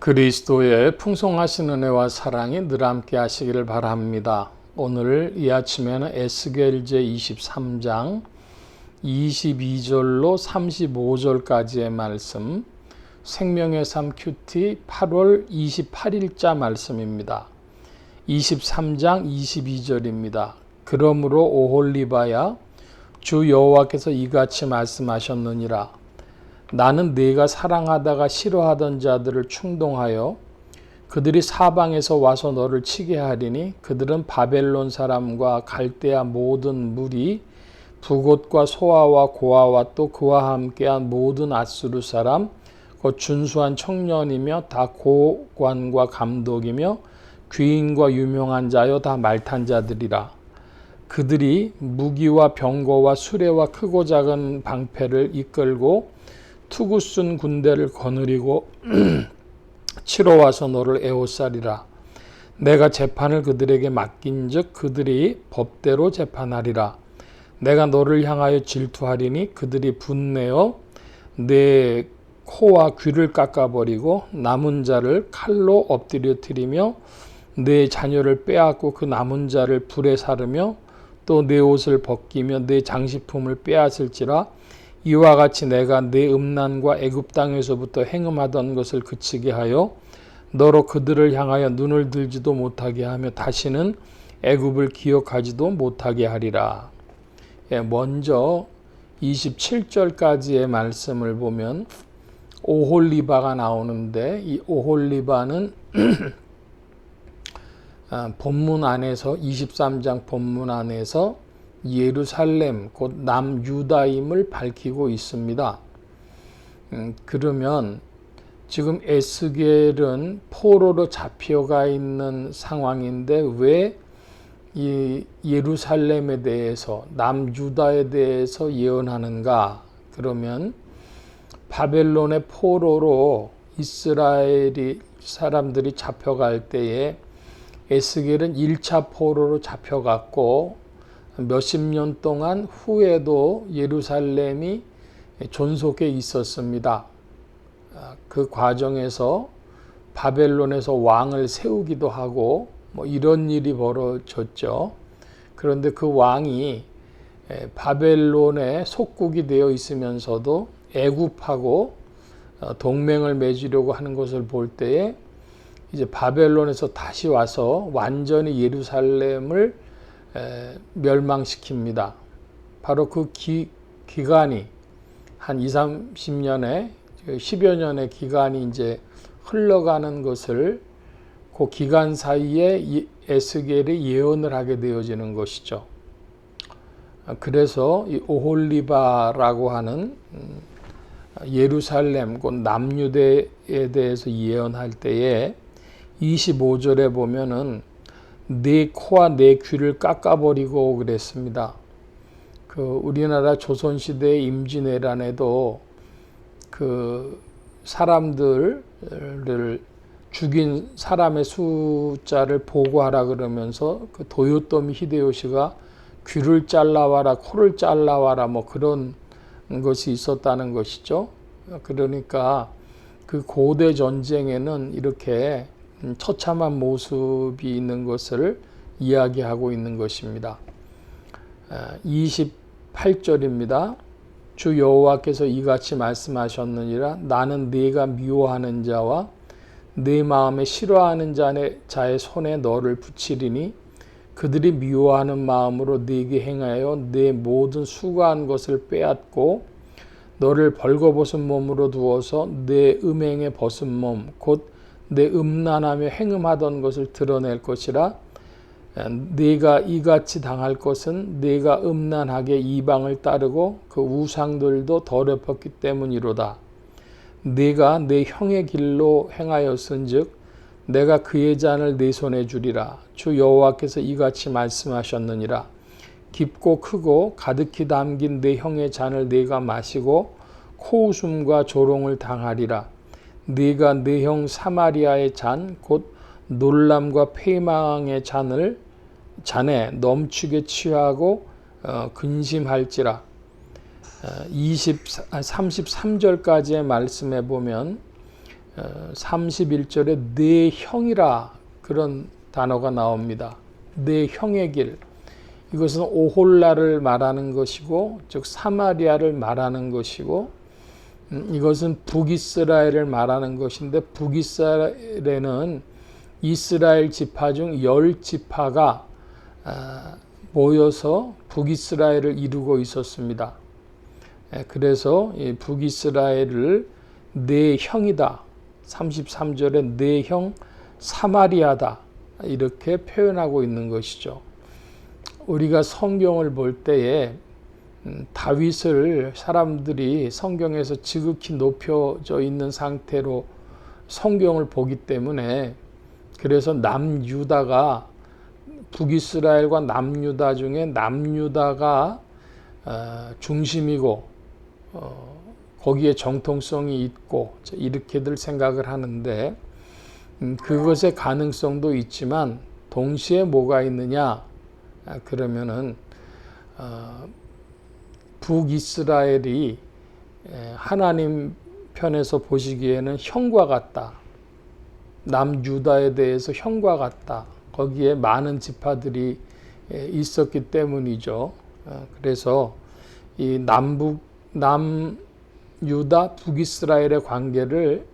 그리스도의 풍성하신 은혜와 사랑이 늘 함께 하시기를 바랍니다. 오늘 이 아침에는 에스겔제 23장 22절로 35절까지의 말씀, 생명의 삶 큐티 8월 28일자 말씀입니다. 23장 22절입니다. 그러므로 오홀리바야 주 여호와께서 이같이 말씀하셨느니라 나는 네가 사랑하다가 싫어하던 자들을 충동하여 그들이 사방에서 와서 너를 치게 하리니 그들은 바벨론 사람과 갈대아 모든 무리 부곳과 소아와 고아와 또 그와 함께한 모든 아수르 사람 곧 준수한 청년이며 다 고관과 감독이며 귀인과 유명한 자여 다 말탄 자들이라. 그들이 무기와 병거와 수레와 크고 작은 방패를 이끌고 투구 쓴 군대를 거느리고 치러 와서 너를 애호살이라. 내가 재판을 그들에게 맡긴즉 그들이 법대로 재판하리라. 내가 너를 향하여 질투하리니 그들이 분내어 내 코와 귀를 깎아버리고 남은 자를 칼로 엎드려뜨리며 내 자녀를 빼앗고 그 남은 자를 불에 사르며 또 내 옷을 벗기며 내 장식품을 빼앗을지라 이와 같이 내가 내 음란과 애굽 땅에서부터 행음하던 것을 그치게 하여 너로 그들을 향하여 눈을 들지도 못하게 하며 다시는 애굽을 기억하지도 못하게 하리라. 예, 먼저 27절까지의 말씀을 보면 오홀리바가 나오는데 이 오홀리바는 아, 본문 안에서 23장 본문 안에서 예루살렘 곧 남유다임을 밝히고 있습니다. 음, 그러면 지금 에스겔은 포로로 잡혀가 있는 상황인데 왜 이 예루살렘에 대해서 남유다에 대해서 예언하는가? 그러면 바벨론의 포로로 이스라엘이 사람들이 잡혀갈 때에 에스겔은 1차 포로로 잡혀갔고 몇십 년 동안 후에도 예루살렘이 존속해 있었습니다. 아, 그 과정에서 바벨론에서 왕을 세우기도 하고 뭐 이런 일이 벌어졌죠. 그런데 그 왕이 바벨론의 속국이 되어 있으면서도 애굽하고 어, 동맹을 맺으려고 하는 것을 볼 때에 이제 바벨론에서 다시 와서 완전히 예루살렘을 멸망시킵니다. 바로 그 기, 기간이 한 2, 30년의 10여 년의 기간이 이제 흘러가는 것을 그 기간 사이에 에스겔이 예언을 하게 되어지는 것이죠. 그래서 이 오홀리바라고 하는 음, 예루살렘 곧 남유대에 대해서 예언할 때에 25절에 보면은 내 코와 내 귀를 깎아버리고 그랬습니다. 그 우리나라 조선시대 임진왜란에도 그 사람들을 죽인 사람의 숫자를 보고하라 그러면서 그 도요토미 히데요시가 귀를 잘라와라 코를 잘라와라 뭐 그런 것이 있었다는 것이죠. 그러니까 그 고대 전쟁에는 이렇게 음, 처참한 모습이 있는 것을 이야기하고 있는 것입니다. 28절입니다. 아, 주 여호와께서 이같이 말씀하셨느니라 나는 네가 미워하는 자와 네 마음에 싫어하는 자의 손에 너를 붙이리니 그들이 미워하는 마음으로 네게 행하여 네 모든 수고한 것을 빼앗고 너를 벌거벗은 몸으로 두어서 네 음행에 벗은 몸 곧 내 음란하며 행음하던 것을 드러낼 것이라 네가 이같이 당할 것은 네가 음란하게 이방을 따르고 그 우상들도 더럽혔기 때문이로다. 네가 내 형의 길로 행하였은즉 내가 그의 잔을 내 손에 주리라. 주 여호와께서 이같이 말씀하셨느니라. 깊고 크고 가득히 담긴 내 형의 잔을 네가 마시고 코웃음과 조롱을 당하리라. 네가 네 형 사마리아의 잔 곧 놀람과 패망의 잔을 잔에 넘치게 취하고 어, 근심할지라 20 33절까지의 말씀에 보면 31절에 내 형이라 그런 단어가 나옵니다. 내 형의 길. 이것은 오홀라를 말하는 것이고, 즉 사마리아를 말하는 것이고, 음, 이것은 북이스라엘을 말하는 것인데 북이스라엘에는 이스라엘 지파 중 열 지파가 아, 모여서 북이스라엘을 이루고 있었습니다. 예, 그래서 북이스라엘을 내 형이다. 33절에 내형 사마리아다. 이렇게 표현하고 있는 것이죠. 우리가 성경을 볼 때에 음, 다윗을 사람들이 성경에서 지극히 높여져 있는 상태로 성경을 보기 때문에 그래서 남유다가 북이스라엘과 남유다 중에 남유다가 어, 중심이고 어, 거기에 정통성이 있고 이렇게들 생각을 하는데 음, 그것의 가능성도 있지만 동시에 뭐가 있느냐? 아, 그러면은 어, 북이스라엘이 하나님 편에서 보시기에는 형과 같다. 남유다에 대해서 형과 같다. 거기에 많은 지파들이 있었기 때문이죠. 어, 그래서 이 남북 남 유다 북이스라엘의 관계를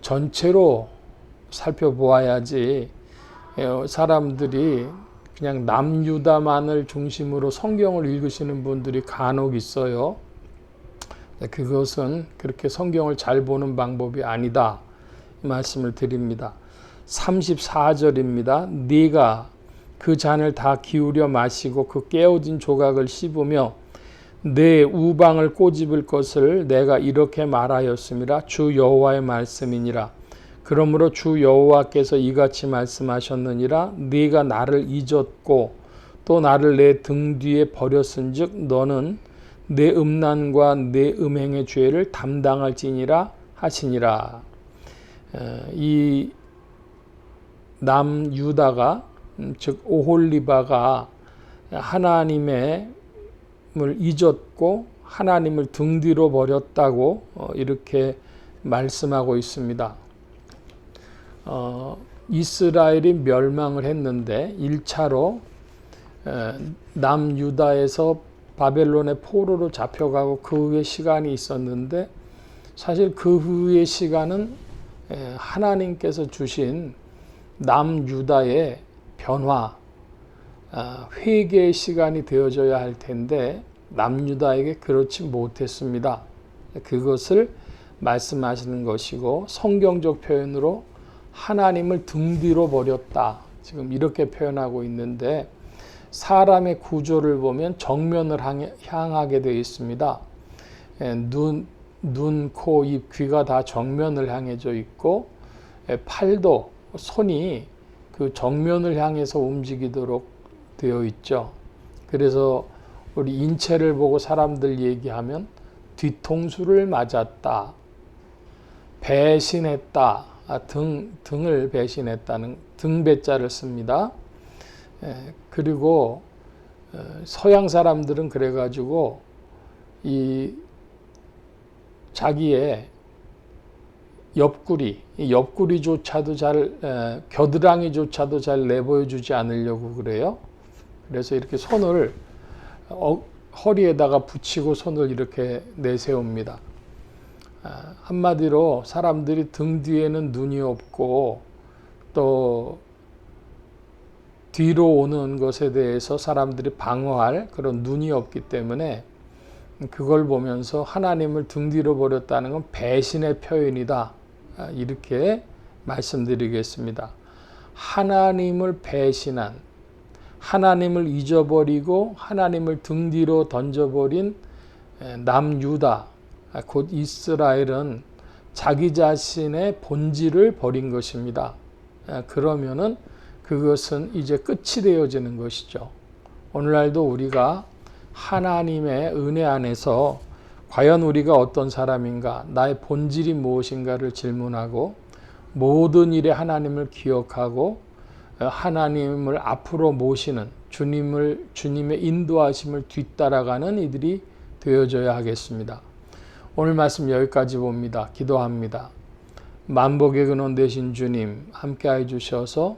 전체로 살펴보아야지 사람들이 그냥 남유다만을 중심으로 성경을 읽으시는 분들이 간혹 있어요. 그것은 그렇게 성경을 잘 보는 방법이 아니다. 이 말씀을 드립니다. 34절입니다. 네가 그 잔을 다 기울여 마시고 그 깨어진 조각을 씹으며 내 우방을 꼬집을 것을 내가 이렇게 말하였습니다. 주 여호와의 말씀이니라. 그러므로 주 여호와께서 이같이 말씀하셨느니라 네가 나를 잊었고 또 나를 내 등 뒤에 버렸은즉 너는 내 음란과 내 음행의 죄를 담당할지니라 하시니라 이 남유다가 음, 즉 오홀리바가 하나님의 을 잊었고 하나님을 등 뒤로 버렸다고 어, 이렇게 말씀하고 있습니다. 어, 이스라엘이 멸망을 했는데 1차로 남유다에서 바벨론의 포로로 잡혀가고 그 후에 시간이 있었는데 사실 그 후의 시간은 하나님께서 주신 남유다의 변화, 아, 회개의 시간이 되어져야 할 텐데 남유다에게 그렇지 못했습니다. 그것을 말씀하시는 것이고 성경적 표현으로 하나님을 등 뒤로 버렸다. 지금 이렇게 표현하고 있는데 사람의 구조를 보면 정면을 향하게 되어 있습니다. 예, 눈, 눈, 코, 입, 귀가 다 정면을 향해져 있고 예, 팔도 손이 그 정면을 향해서 움직이도록 되어 있죠. 그래서 우리 인체를 보고 사람들 얘기하면 뒤통수를 맞았다. 배신했다. 아, 등, 등을 배신했다는 등배자를 씁니다. 예, 그리고 어, 서양 사람들은 그래가지고 이 자기의 옆구리, 옆구리조차도 잘 에, 겨드랑이조차도 잘 내보여주지 않으려고 그래요. 그래서 이렇게 손을 어, 허리에다가 붙이고 손을 이렇게 내세웁니다. 아, 한마디로 사람들이 등 뒤에는 눈이 없고 또 뒤로 오는 것에 대해서 사람들이 방어할 그런 눈이 없기 때문에 그걸 보면서 하나님을 등 뒤로 버렸다는 건 배신의 표현이다. 아, 이렇게 말씀드리겠습니다. 하나님을 배신한, 하나님을 잊어버리고 하나님을 등 뒤로 던져버린 남유다, 아, 곧 이스라엘은 자기 자신의 본질을 버린 것입니다. 아, 그러면은 그것은 이제 끝이 되어지는 것이죠. 오늘날도 우리가 하나님의 은혜 안에서 과연 우리가 어떤 사람인가, 나의 본질이 무엇인가를 질문하고 모든 일에 하나님을 기억하고 어, 하나님을 앞으로 모시는 주님을 주님의 인도하심을 뒤따라가는 이들이 되어져야 하겠습니다. 오늘 말씀 여기까지 봅니다. 기도합니다. 만복의 근원 되신 주님 함께해 주셔서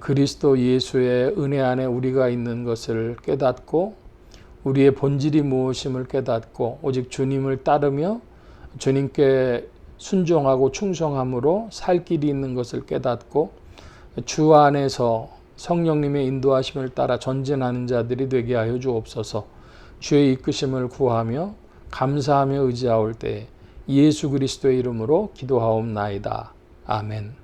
그리스도 예수의 은혜 안에 우리가 있는 것을 깨닫고 우리의 본질이 무엇임을 깨닫고 오직 주님을 따르며 주님께 순종하고 충성함으로 살 길이 있는 것을 깨닫고 주 안에서 성령님의 인도하심을 따라 전진하는 자들이 되게 하여 주옵소서. 주의 이끄심을 구하며 감사하며 의지하올 때 예수 그리스도의 이름으로 기도하옵나이다. 아멘.